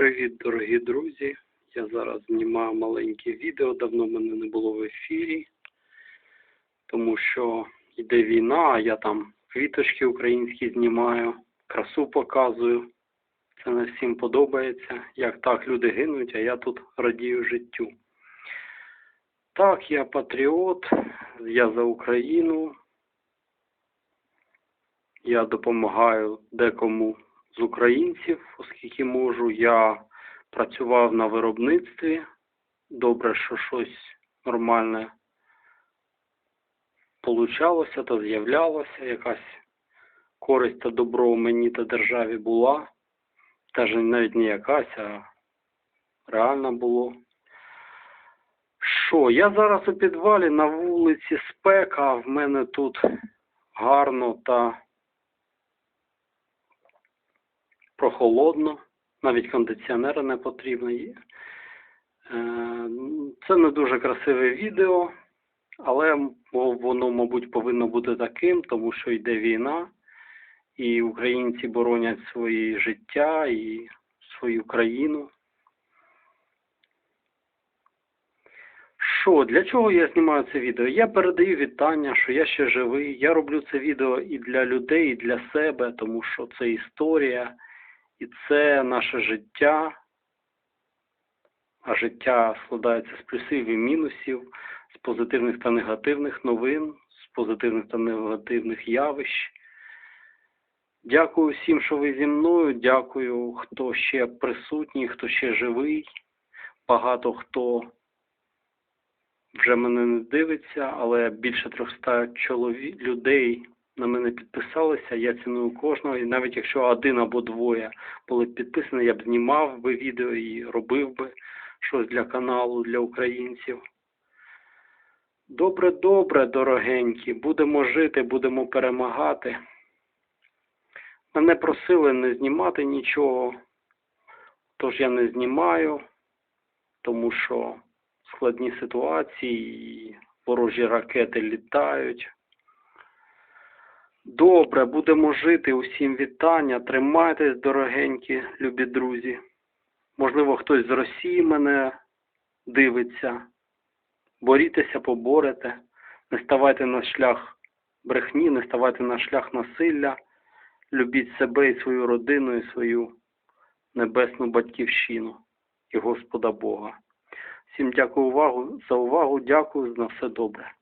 Привіт, дорогі друзі! Я зараз знімаю маленьке відео, давно мене не було в ефірі, тому що йде війна, а я там квіточки українські знімаю, красу показую. Це не всім подобається, як так люди гинуть, а я тут радію життю. Так, я патріот, я за Україну. Я допомагаю декому з українців, оскільки можу. Я працював на виробництві. Добре, що щось нормальне получалося та з'являлося. Якась користь та добро мені та державі була. Теж навіть не якась, а реально було. Що, я зараз у підвалі на вулиці спека, в мене тут гарно та прохолодно, навіть кондиціонера не потрібно. Е, Це не дуже красиве відео, але воно, мабуть, повинно бути таким, тому що йде війна, і українці боронять свої життя і свою країну. Що, для чого я знімаю це відео? Я передаю вітання, що я ще живий. Я роблю це відео і для людей, і для себе, тому що це історія, і це наше життя. А життя складається з плюсів і мінусів, з позитивних та негативних новин, з позитивних та негативних явищ. Дякую всім, що ви зі мною. Дякую, хто ще присутній, хто ще живий. Багато хто вже мене не дивиться, але більше 300 чоловік людей на мене підписалися. Я ціную кожного. І навіть якщо один або двоє були підписані, я б знімав би відео і робив би щось для каналу, для українців. Добре, добре, дорогенькі. Будемо жити, будемо перемагати. Мене просили не знімати нічого, тож я не знімаю, тому що складні ситуації, ворожі ракети літають. Добре, будемо жити. Усім вітання. Тримайтесь, дорогенькі, любі друзі. Можливо, хтось з Росії мене дивиться. Борітеся, поборете. Не ставайте на шлях брехні, не ставайте на шлях насилля. Любіть себе і свою родину, і свою небесну батьківщину і Господа Бога. Всім дякую увагу, за увагу, дякую, на все добре.